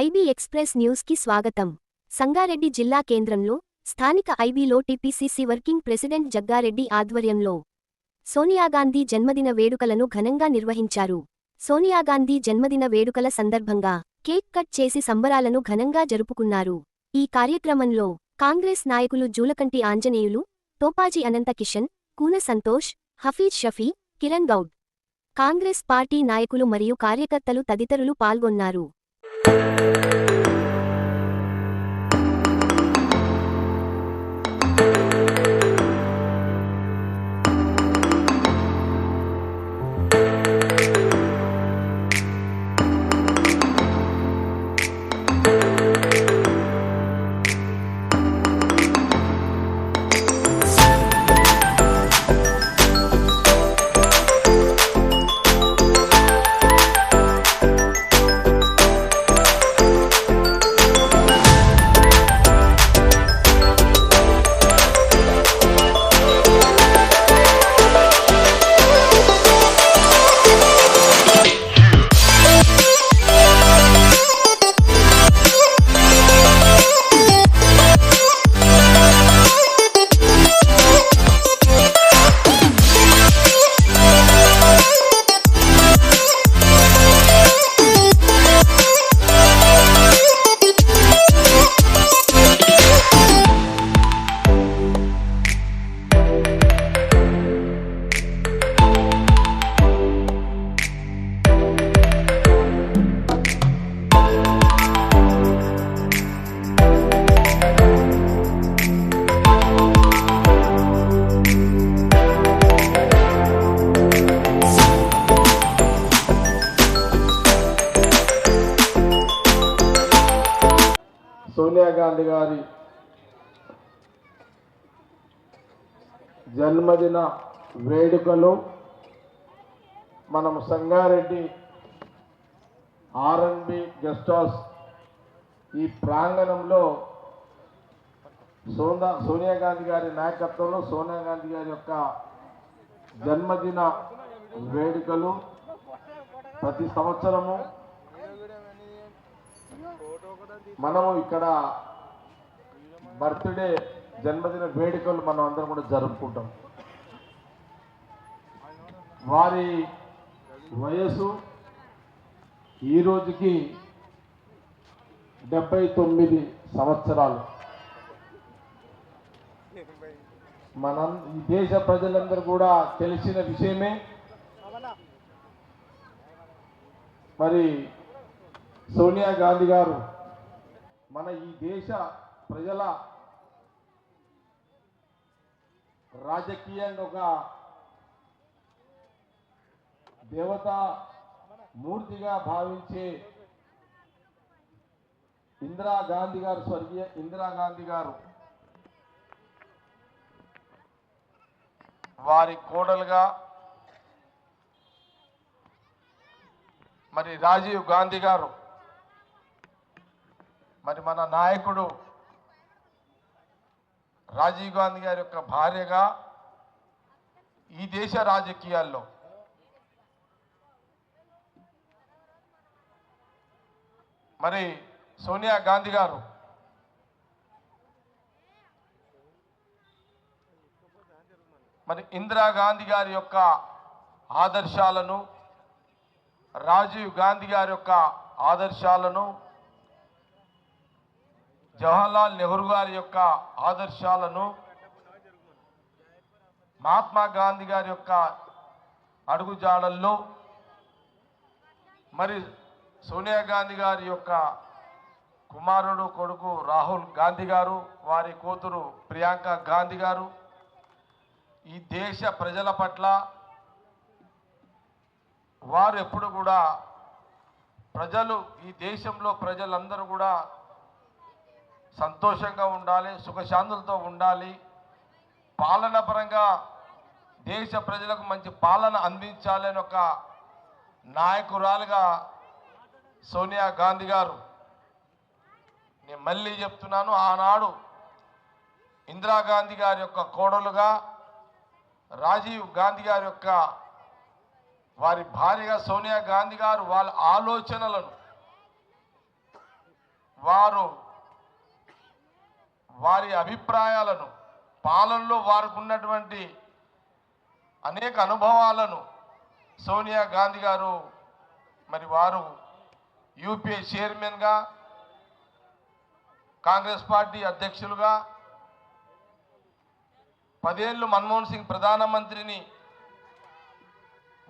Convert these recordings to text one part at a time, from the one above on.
IB express న్యూస్కి స్వాగతం. సంగారెడ్డి జిల్లా కేంద్రంలో స్థానిక ఐబీలో టీపీసీసీ వర్కింగ్ ప్రెసిడెంట్ జగ్గారెడ్డి ఆధ్వర్యంలో సోనియాగాంధీ జన్మదిన వేడుకలను ఘనంగా నిర్వహించారు. సోనియాగాంధీ జన్మదిన వేడుకల సందర్భంగా కేక్ కట్ చేసి సంబరాలను ఘనంగా జరుపుకున్నారు. ఈ కార్యక్రమంలో కాంగ్రెస్ నాయకులు జూలకంటి ఆంజనేయులు తోపాజీ అనంత కిషన్ కూన సంతోష్ హఫీజ్ షఫీ కిరణ్ గౌడ్. కాంగ్రెస్ పార్టీ నాయకులు మరియు కార్యకర్తలు తదితరులు పాల్గొన్నారు. సోనియా జన్మదిన వేడుకలు మనం సంగారెడ్డి ఆర్ఎన్బి గెస్ట్ హౌస్ ఈ ప్రాంగణంలో సోనా సోనియా గాంధీ గారి నాయకత్వంలో సోనియా గాంధీ గారి యొక్క జన్మదిన వేడుకలు ప్రతి సంవత్సరము. మనము ఇక్కడ బర్త్డే జన్మదిన వేడుకలు మనం అందరం కూడా జరుపుకుంటాం. వారి వయసు ఈ రోజుకి డెబ్బై తొమ్మిది సంవత్సరాలు. మన ఈ దేశ ప్రజలందరూ కూడా తెలిసిన విషయమే. మరి సోనియా గాంధీ గారు మన ఈ దేశ ప్రజల రాజకీయంగా ఒక దేవత మూర్తిగా భావించే ఇందిరా గాంధీ గారు స్వర్గీయ ఇందిరా గాంధీ గారు వారి కోడలుగా మరి రాజీవ్ గాంధీ గారు మరి మన నాయకుడు రాజీవ్ గాంధీ గారి యొక్క భార్యగా ఈ దేశ రాజకీయాల్లో మరి సోనియా గాంధీ గారు మరి ఇందిరాగాంధీ గారి యొక్క ఆదర్శాలను రాజీవ్ గాంధీ గారి యొక్క ఆదర్శాలను జవహర్లాల్ నెహ్రూ గారి యొక్క ఆదర్శాలను మహాత్మా గాంధీ గారి యొక్క అడుగుజాడల్లో మరి సోనియా గాంధీ గారి యొక్క కుమారుడు కొడుకు రాహుల్ గాంధీ గారు వారి కూతురు ప్రియాంక గాంధీ గారు ఈ దేశ ప్రజల పట్ల వారు ఎప్పుడు కూడా ప్రజలు ఈ దేశంలో ప్రజలందరూ కూడా సంతోషంగా ఉండాలి సుఖశాంతులతో ఉండాలి. పాలన పరంగా దేశ ప్రజలకు మంచి పాలన అందించాలని ఒక నాయకురాలుగా సోనియా గాంధీ గారు నేను మళ్ళీ చెప్తున్నాను ఆనాడు ఇందిరాగాంధీ గారి యొక్క కోడలుగా రాజీవ్ గాంధీ గారి యొక్క వారి భార్యగా సోనియా గాంధీ గారు వాళ్ళ ఆలోచనలను వారు వారి అభిప్రాయాలను పాలనలో వారికి ఉన్నటువంటి అనేక అనుభవాలను సోనియా గాంధీ గారు మరి వారు యూపీఏ చైర్మన్గా కాంగ్రెస్ పార్టీ అధ్యక్షులుగా పదేళ్ళు మన్మోహన్ సింగ్ ప్రధానమంత్రిని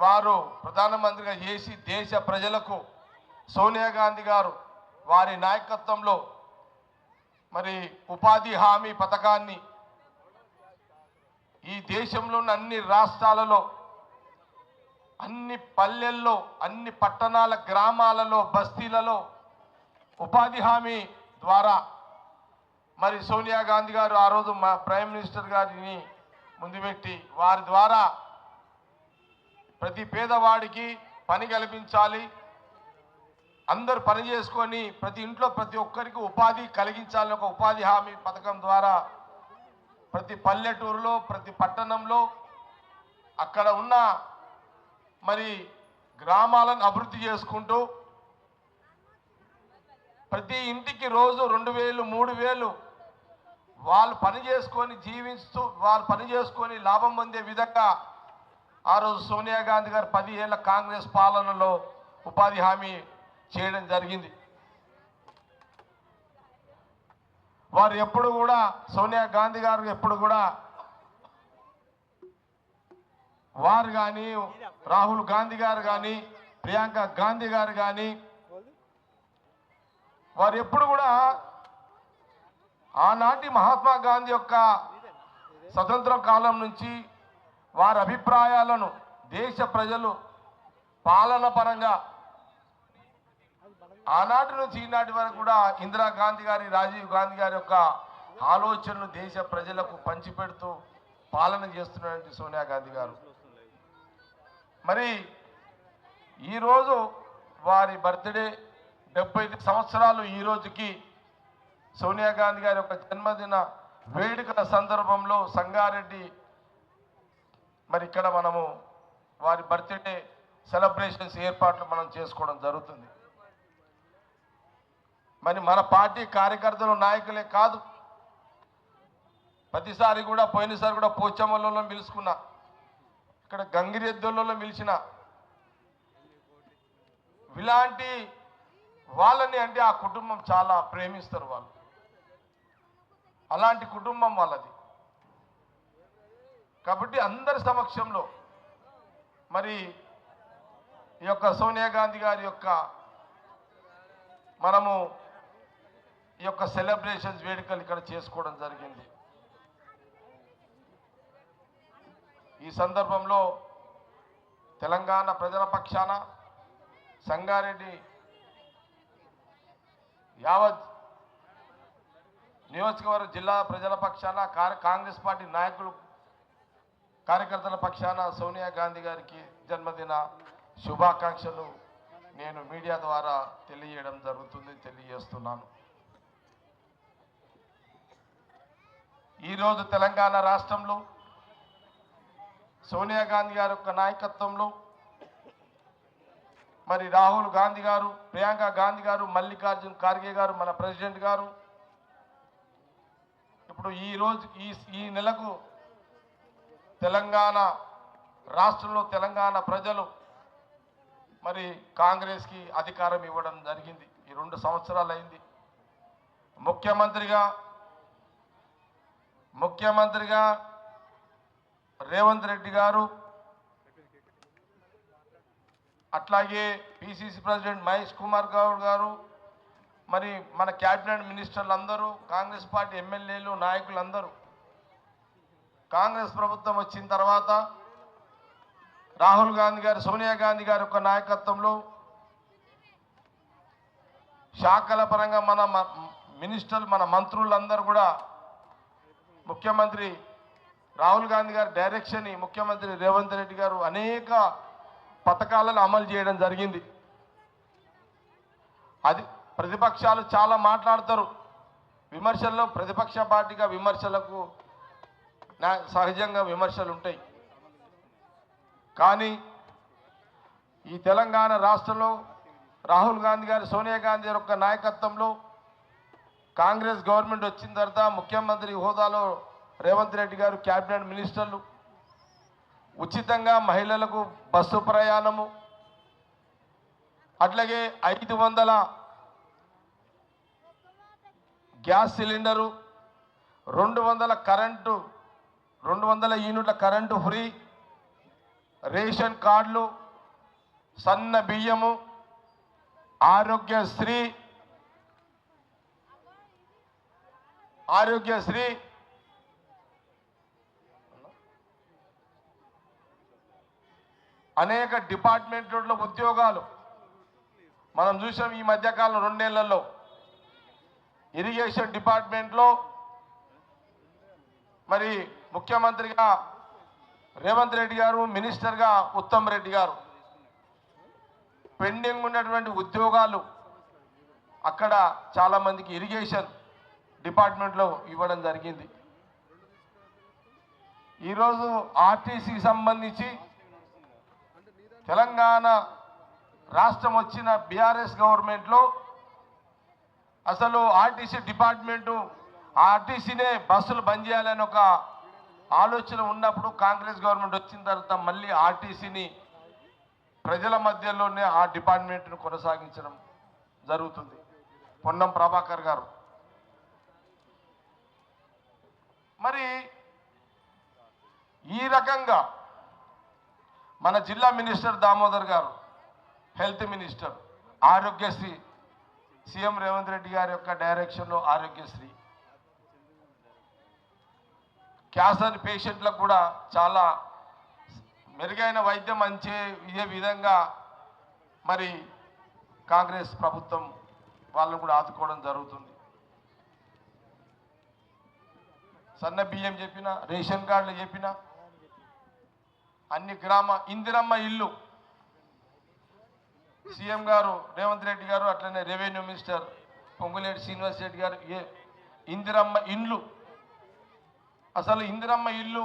వారు ప్రధానమంత్రిగా చేసి దేశ ప్రజలకు సోనియా గాంధీ గారు వారి నాయకత్వంలో మరి ఉపాధి హామీ పథకాన్ని ఈ దేశంలో ఉన్న అన్ని రాష్ట్రాలలో అన్ని పల్లెల్లో అన్ని పట్టణాల గ్రామాలలో బస్తీలలో ఉపాధి హామీ ద్వారా మరి సోనియా గాంధీ గారు ఆ రోజు మా ప్రైమ్ మినిస్టర్ గారిని ముందుపెట్టి వారి ద్వారా ప్రతి పేదవాడికి పని కల్పించాలి అందరు పని చేసుకొని ప్రతి ఇంట్లో ప్రతి ఒక్కరికి ఉపాధి కలిగించాలని ఒక ఉపాధి హామీ పథకం ద్వారా ప్రతి పల్లెటూరులో ప్రతి పట్టణంలో అక్కడ ఉన్న మరి గ్రామాలను అభివృద్ధి చేసుకుంటూ ప్రతి ఇంటికి రోజు రెండు వేలు మూడు వేలు వాళ్ళు పని చేసుకొని జీవిస్తూ వాళ్ళు పని చేసుకొని లాభం పొందే విధంగా ఆ రోజు సోనియా గాంధీ గారు పది కాంగ్రెస్ పాలనలో ఉపాధి హామీ చేయడం జరిగింది. వారు ఎప్పుడు కూడా సోనియా గాంధీ గారు ఎప్పుడు కూడా వారు కానీ రాహుల్ గాంధీ గారు కానీ ప్రియాంక గాంధీ గారు కానీ వారు ఎప్పుడు కూడా ఆనాటి మహాత్మా గాంధీ యొక్క స్వతంత్ర కాలం నుంచి వారి అభిప్రాయాలను దేశ ప్రజలు పాలన పరంగా ఆనాటి నుంచి ఈనాటి వరకు కూడా ఇందిరాగాంధీ గారి రాజీవ్ గాంధీ గారి యొక్క ఆలోచనలు దేశ ప్రజలకు పంచిపెడుతూ పాలన చేస్తున్నటువంటి సోనియా గాంధీ గారు. మరి ఈరోజు వారి బర్త్డే డెబ్బై ఐదు సంవత్సరాలు ఈ రోజుకి సోనియా గాంధీ గారి యొక్క జన్మదిన వేడుకల సందర్భంలో సంగారెడ్డి మరి ఇక్కడ మనము వారి బర్త్డే సెలబ్రేషన్స్ ఏర్పాట్లు మనం చేసుకోవడం జరుగుతుంది. మరి మన పార్టీ కార్యకర్తలు నాయకులే కాదు. ప్రతిసారి కూడా పోయినసారి కూడా పోచమ్మలలో పిలుచుకున్నా. ఇక్కడ గంగిరెద్దులలో పిలిచిన. ఇలాంటి వాళ్ళని అంటే ఆ కుటుంబం చాలా ప్రేమిస్తారు వాళ్ళు. అలాంటి కుటుంబం వాళ్ళది. కాబట్టి అందరి సమక్షంలో మరి ఈ యొక్క సోనియా గాంధీ గారి యొక్క మనము ఈ యొక్క సెలబ్రేషన్స్ వేడుకలు ఇక్కడ చేసుకోవడం జరిగింది. ఈ సందర్భంలో తెలంగాణ ప్రజల పక్షాన సంగారెడ్డి యావత్ నియోజకవర్గ జిల్లా ప్రజల పక్షాన కాంగ్రెస్ పార్టీ నాయకులు కార్యకర్తల పక్షాన సోనియా గాంధీ గారికి జన్మదిన శుభాకాంక్షలు నేను మీడియా ద్వారా తెలియజేయడం జరుగుతుంది తెలియజేస్తున్నాను. ఈరోజు తెలంగాణ రాష్ట్రంలో సోనియా గాంధీ గారి యొక్క నాయకత్వంలో మరి రాహుల్ గాంధీ గారు ప్రియాంక గాంధీ గారు మల్లికార్జున్ ఖార్గే గారు మన ప్రెసిడెంట్ గారు. ఇప్పుడు ఈ రోజు ఈ ఈ నెలకు తెలంగాణ రాష్ట్రంలో తెలంగాణ ప్రజలు మరి కాంగ్రెస్కి అధికారం ఇవ్వడం జరిగింది. ఈ రెండు సంవత్సరాలు అయింది ముఖ్యమంత్రిగా ముఖ్యమంత్రిగా రేవంత్ రెడ్డి గారు అట్లాగే పిసిసి ప్రెసిడెంట్ మహేష్ కుమార్ గౌడ్ గారు మరి మన క్యాబినెట్ మినిస్టర్లు అందరూ కాంగ్రెస్ పార్టీ ఎమ్మెల్యేలు నాయకులందరూ. కాంగ్రెస్ ప్రభుత్వం వచ్చిన తర్వాత రాహుల్ గాంధీ గారు సోనియా గాంధీ గారి యొక్క నాయకత్వంలో శాఖల పరంగా మన మ- మినిస్టర్లు మన మంత్రులందరూ కూడా ముఖ్యమంత్రి రాహుల్ గాంధీ గారి డైరెక్షన్ ముఖ్యమంత్రి రేవంత్ రెడ్డి గారు అనేక పథకాలను అమలు చేయడం జరిగింది. అది ప్రతిపక్షాలు చాలా మాట్లాడతారు. విమర్శల్లో ప్రతిపక్ష పార్టీగా విమర్శలకు నా- సహజంగా విమర్శలు ఉంటాయి. కానీ ఈ తెలంగాణ రాష్ట్రంలో రాహుల్ గాంధీ గారు సోనియా గాంధీ గారి యొక్క నాయకత్వంలో కాంగ్రెస్ గవర్నమెంట్ వచ్చిన తర్వాత ముఖ్యమంత్రి హోదాలో రేవంత్ రెడ్డి గారు క్యాబినెట్ మినిస్టర్లు ఉచితంగా మహిళలకు బస్సు ప్రయాణము అట్లాగే ఐదు వందల గ్యాస్ సిలిండరు రెండు వందల కరెంటు రెండు వందల యూనిట్ల కరెంటు ఫ్రీ రేషన్ కార్డులు సన్న బియ్యము ఆరోగ్యశ్రీ ఆరోగ్యశ్రీ. అనేక డిపార్ట్మెంట్లో ఉద్యోగాలు మనం చూసాం ఈ మధ్యకాలం రెండేళ్ళలో. ఇరిగేషన్ డిపార్ట్మెంట్లో మరి ముఖ్యమంత్రిగా రేవంత్ రెడ్డి గారు మినిస్టర్గా ఉత్తమ్ రెడ్డి గారు. పెండింగ్ ఉన్నటువంటి ఉద్యోగాలు అక్కడ చాలామందికి ఇరిగేషన్ డిపార్ట్మెంట్లో ఇవ్వడం జరిగింది. ఈరోజు ఆర్టీసీకి సంబంధించి తెలంగాణ రాష్ట్రం వచ్చిన బీఆర్ఎస్ గవర్నమెంట్లో అసలు ఆర్టీసీ డిపార్ట్మెంటు ఆర్టీసీనే బస్సులు బంద్ చేయాలని ఒక ఆలోచన ఉన్నప్పుడు కాంగ్రెస్ గవర్నమెంట్ వచ్చిన తర్వాత మళ్ళీ ఆర్టీసీని ప్రజల మధ్యలోనే ఆ డిపార్ట్మెంట్ను కొనసాగించడం జరుగుతుంది. పొన్నం ప్రభాకర్ గారు. మరి ఈ రకంగా మన జిల్లా మినిస్టర్ దామోదర్ గారు health minister Aarogyasri CM Revanth Reddy గారి యొక్క డైరెక్షన్లో ఆరోగ్యశ్రీ. క్యాన్సర్ పేషెంట్లకు కూడా చాలా మెరుగైన వైద్యం అంచే ఇదే విధంగా మరి కాంగ్రెస్ ప్రభుత్వం వాళ్ళని కూడా ఆదుకోవడం జరుగుతుంది. సన్న బియ్యం చెప్పిన రేషన్ కార్డులు చెప్పిన అన్ని గ్రామ ఇందిరమ్మ ఇల్లు. సీఎం గారు రేవంత్ రెడ్డి గారు అట్లనే రెవెన్యూ మినిస్టర్ పొంగులేటి శ్రీనివాస్ రెడ్డి గారు ఏ ఇందిరమ్మ ఇండ్లు. అసలు ఇందిరమ్మ ఇల్లు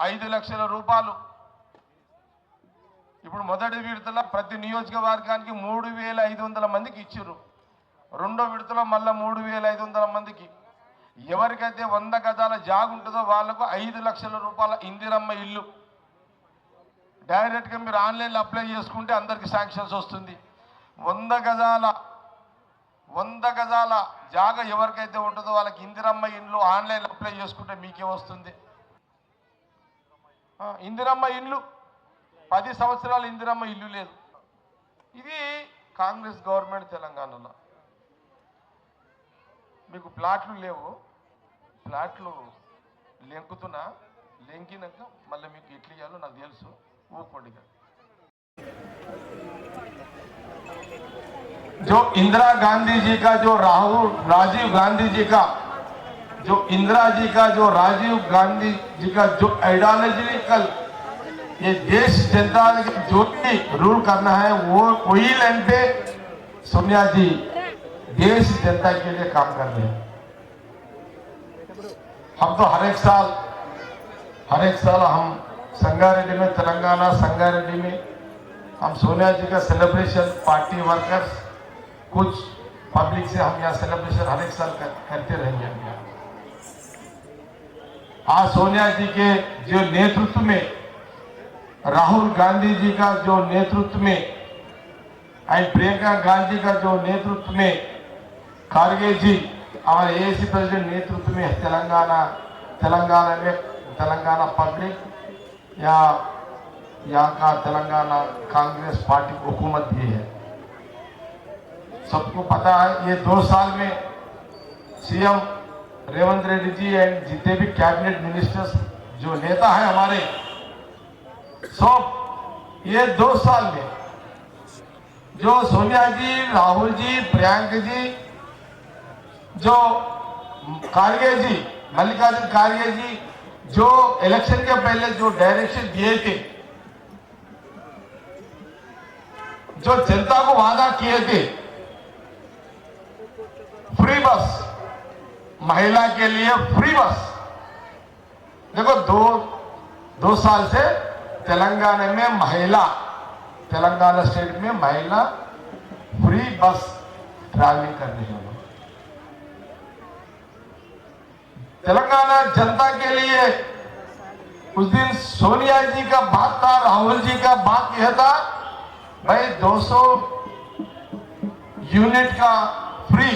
ఐదు లక్షల రూపాయలు. ఇప్పుడు మొదటి విడతలో ప్రతి నియోజకవర్గానికి మూడు వేల ఐదు వందల మందికి ఇచ్చారు రెండో విడతలో మళ్ళీ మూడు వేల ఐదు వందల మందికి. ఎవరికైతే వంద గజాల జాగుంటుందో ఉంటుందో వాళ్ళకు ఐదు లక్షల రూపాయల ఇందిరమ్మ ఇల్లు. డైరెక్ట్గా మీరు ఆన్లైన్లో అప్లై చేసుకుంటే అందరికి శాంక్షన్స్ వస్తుంది. వంద గజాల వంద గజాల జాగ ఎవరికైతే ఉంటుందో వాళ్ళకి ఇందిరమ్మ ఇల్లు ఆన్లైన్లో అప్లై చేసుకుంటే మీకే వస్తుంది. ఇందిరమ్మ ఇల్లు పది సంవత్సరాలు ఇందిరమ్మ ఇల్లు లేదు. ఇది కాంగ్రెస్ గవర్నమెంట్ తెలంగాణలో. మీకు ప్లాట్లు లేవు ప్లాట్లు లెంకుతున్నా లెంకినాక మళ్ళీ మీకు ఎట్లా ఇవ్వాలో నాకు తెలుసు ఊకోండి ఇక. जो इंदिरा गांधी जी का जो राहुल राजीव गांधी जी का जो इंदिरा जी का जो राजीव गांधी जी का जो आइडियोलॉजिकल ये देश जनता के जो भी रूल करना है वो वही लाइन पे सोनिया जी देश जनता के लिए काम कर रहे हैं। हम तो हर एक साल हर एक साल हम संगारेड्डी में तेलंगाना संगारेड्डी में हम सोनिया जी का सेलिब्रेशन पार्टी वर्कर्स कुछ पब्लिक से हम यहाँ सेलिब्रेशन हर एक साल कर, करते रहेंगे हम यहाँ। आज सोनिया जी के जो नेतृत्व में राहुल गांधी जी का जो नेतृत्व में एंड प्रियंका गांधी का जो नेतृत्व में खारगे जी हमारे एसी प्रेसिडेंट नेतृत्व में तेलंगाना तेलंगाना में तेलंगाना पब्लिक या यहाँ का तेलंगाना कांग्रेस पार्टी हुकूमत भी है सबको पता है ये दो साल में सीएम रेवंत रेड्डी जी एंड जितने भी कैबिनेट मिनिस्टर्स जो नेता है हमारे सब ये दो साल में जो सोनिया जी राहुल जी प्रियंका जी जो कारगे जी, मल्लिकार्जुन कारगे जी, जो इलेक्शन के पहले जो डायरेक्शन दिए थे, जो जनता को वादा किए थे फ्री बस महिला के लिए फ्री बस देखो, दो दो साल से तेलंगाना में महिला, तेलंगाना स्टेट में महिला फ्री बस ट्रैवलिंग कर रही है। तेलंगाना जनता के लिए उस दिन सोनिया जी का बात था, राहुल जी का बात यह था, भाई 200 यूनिट का फ्री